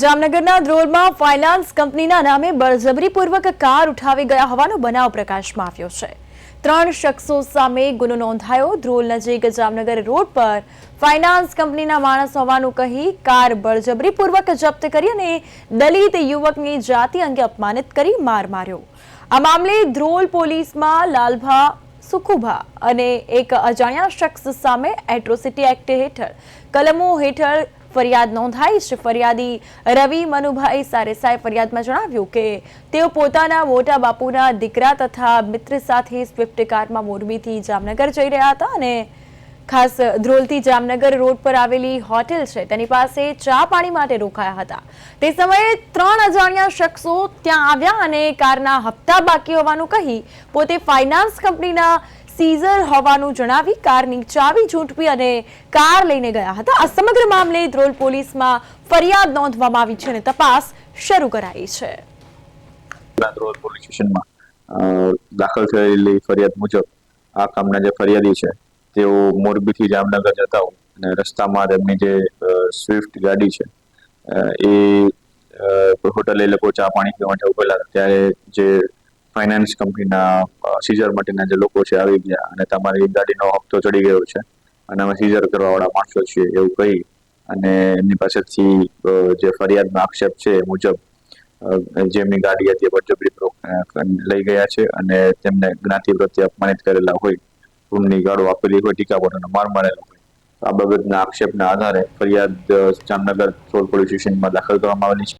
જામનગરના ધ્રોલમાં ફાઇનાન્સ કંપનીના નામે બળજબરીપૂર્વક કાર ઉઠાવી ગયા હોવાનો બનાવ પ્રકાશમાં આવ્યો છે. ત્રણ શખ્સો સામે ગુનો નોંધાયો. ધ્રોલ નજીક જામનગર રોડ પર ફાઇનાન્સ કંપનીના માણસ હોવાનું કહી કાર બળજબરીપૂર્વક જપ્ત કરી અને દલિત યુવકની જાતિ અંગે અપમાનિત કરી માર માર્યો. આ મામલે ધ્રોલ પોલીસમાં લાલભા સુખુભા અને એક અજાણ્યા શખ્સ સામે એટ્રોસિટી એક્ટ હેઠળ કલમો હેઠળ ફરિયાદ નોંધાઈ છે. ફરિયાદી રવિ મનુભાઈ સારેસાએ ફરિયાદમાં જણાવ્યું કે તેઓ પોતાના મોટા બાપુના દીકરા તથા મિત્ર સાથે સ્વિફ્ટ કારમાં મોરબીથી જામનગર જઈ રહ્યા હતા અને ખાસ ધ્રોલથી જામનગર રોડ પર આવેલી હોટેલ છે. તેની પાસે ચા પાણી માટે રોકાયા હતા. તે સમયે ત્રણ અજાણ્યા શખ્સો ત્યાં આવ્યા અને કારના હપ્તા બાકી હોવાનું કહી પોતે ફાઇનાન્સ કંપનીના સીઝર હોવાનું જણાવી કારની ચાવી ઝૂંટવી અને કાર લઈને ગયા હતા. આ સમગ્ર મામલે ધ્રોલ પોલીસમાં ફરિયાદ નોંધવામાં આવી છે અને તપાસ શરૂ કરાઈ છે. દાખલ થયેલી ફરિયાદ મુજબ આ કામના જે ફરિયાદી છે તેઓ મોરબીથી જામનગર જતા હોય અને રસ્તામાં તેમની જે સ્વિફ્ટ ગાડી છે એ હોટલ એ લોકો ચા પાણી પીવા માટે ઉભેલા ત્યારે જે ફાઇનાન્સ કંપનીના સીઝર માટેના જે લોકો છે આવી ગયા અને તમારી ગાડીનો હપ્તો ચડી ગયો છે. અને અમે સીઝર કરવાવાળા માણસો છીએ એવું કહી અને એમની પાસેથી જે ફરિયાદનો આક્ષેપ છે એ મુજબ જેમની ગાડી હતી બળજબરી લઈ ગયા છે અને તેમને જ્ઞાતિ પ્રત્યે અપમાનિત કરેલા હોય રૂમની ગાળો આપેલી હોય ટીકા માર મારેલો આ બાબતના આક્ષેપના આધારે ફરિયાદ જામનગર સોલ પોલીસ સ્ટેશનમાં દાખલ કરવામાં આવેલી છે.